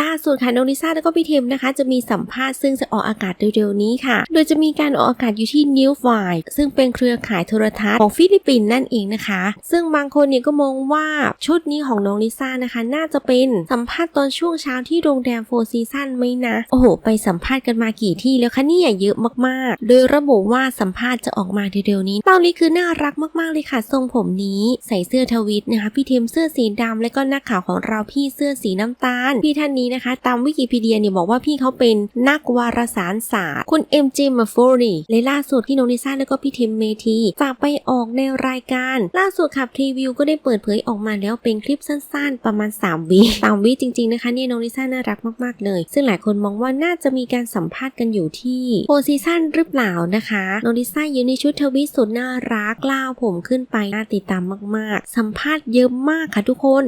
ล่าสุดค่ะน้องลิซ่าแล้วก็พี่เทมนะคะ จะมีสัมภาษณ์ซึ่งจะออกอากาศเร็วๆนี้ค่ะ โดยจะมีการออกอากาศอยู่ที่ New f i ซึ่งเป็นเครือข่ายโทรทัศน์ของฟิลิปปินส์นั่นเองนะคะ ซึ่งบางคนเนี่ยก็มองว่าชุดนี้ของน้องลิซ่านะคะ น่าจะเป็นสัมภาษณ์ตอนช่วงเช้าที่โรงแรมโฟร์ซีซั่นไหมนะ โอ้โห ไปสัมภาษณ์กันมากี่ที่แล้วคะเนี่ยเยอะมากๆ โดยระบุว่าสัมภาษณ์จะออกมาเร็วๆนี้ ตอนนี้คือน่ารักมากๆเลยค่ะ ทรงผมนี้ใส่เสื้อทวิตนะคะ พี่เทมเสื้อสีดำและก็นักข่าวของเราพี่เสื้อสีน้ำตาลพี่ท่านนี้นะคะ ตามวิกิพีเดียเนี่ยบอกว่าพี่เขาเป็นนักวารสารศาสตร์ คุณเอ็มจิมาโฟรีและล่าสุดที่น้องลิซ่าแล้วก็พี่เทมเมทีฝากไปออกในรายการ ล่าสุดขับทีวิวก็ได้เปิดเผยออกมาแล้วเป็นคลิปสั้นๆ ประมาณ 3 วิ3วิจริงๆนะคะเนี่ยน้องลิซ่าน่ารักมากๆเลย ซึ่งหลายคนมองว่าน่าจะมีการสัมภาษณ์กันอยู่ที่โพซีซั่นหรือเปล่านะคะน้องลิซ่าอยู่ในชุดทวิสุดน่ารักกล้าวผมขึ้นไปน่าติดตามมากๆ สัมภาษณ์เยอะมากค่ะทุกคน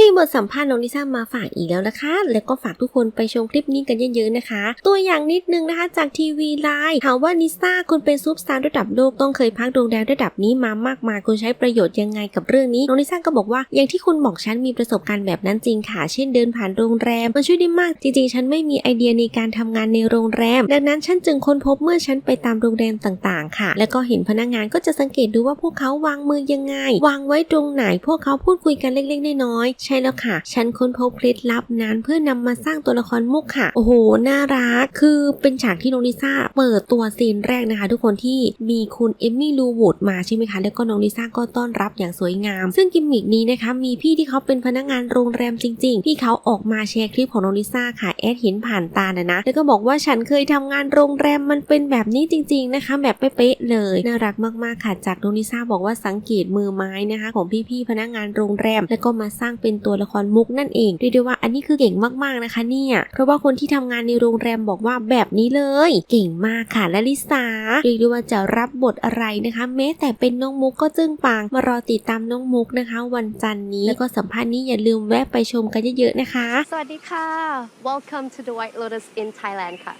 มีบทสัมภาษณ์น้องลิซ่ามาฝากอีกแล้วนะคะ แล้วก็ฝากทุกคนไปชมคลิปนี้กันเยอะๆนะคะ ตัวอย่างนิดนึงนะคะจากทีวีไลน์ถามว่าลิซ่าคุณเป็นซุปสตาร์ระดับโลกต้องเคยพักโรงแรมระดับนี้มามากมายคุณใช้ประโยชน์ยังไงกับเรื่องนี้น้องลิซ่าก็บอกว่าอย่างที่คุณบอกฉันมีประสบการณ์แบบนั้นจริงค่ะ เช่นเดินผ่านโรงแรมมันช่วยได้มากจริงๆ ฉันไม่มีไอเดียในการทำงานในโรงแรม ดังนั้นฉันจึงค้นพบเมื่อฉันไปตามโรงแรมต่างๆ ค่ะ แล้วก็เห็นพนักงานก็จะสังเกตดูว่าพวกเขาวางมือยังไง วางไว้ตรงไหน พวกเขาพูดคุยกันเล็กๆน้อยๆใช่แล้วค่ะ ฉันค้นพบเคล็ดลับนั้นเพื่อนำมาสร้างตัวละครมุกค่ะ โอ้โห น่ารัก คือเป็นฉากที่น้องลิซ่าเปิดตัวซีนแรกนะคะ ทุกคนที่มีคุณเอมมี่ลูวูดมาใช่ไหมคะ แล้วก็น้องลิซ่าก็ต้อนรับอย่างสวยงาม ซึ่งกิมมิกนี้นะคะ มีพี่ที่เขาเป็นพนักงานโรงแรมจริง ๆ ที่เขาออกมาแชร์คลิปของน้องลิซ่าค่ะ แอดเห็นผ่านตานะนะ แล้วก็บอกว่าฉันเคยทำงานโรงแรมมันเป็นแบบนี้จริง ๆนะคะ แบบเป๊ะเลย น่ารักมากๆค่ะ จากน้องลิซ่าบอกว่าสังเกตมือไม้นะคะ ของพี่ๆพนักงานโรงแรม แล้วก็มาสร้างเป็นตัวละครมุกนั่นเองเรียกได้ว่าอันนี้คือเก่งมากๆนะคะเนี่ยเพราะว่าคนที่ทำงานในโรงแรมบอกว่าแบบนี้เลย เก่งมากค่ะและลิซ่าเรียกได้ว่าจะรับบทอะไรนะคะ แม้แต่เป็นน้องมุกก็จึ้งปังมารอติดตามน้องมุกนะคะ วันจันทร์นี้แล้วก็สัมภาษณ์นี้อย่าลืมแวะไปชมกันเยอะๆนะคะ สวัสดีค่ะ Welcome to the White Lotus in Thailand ค่ะ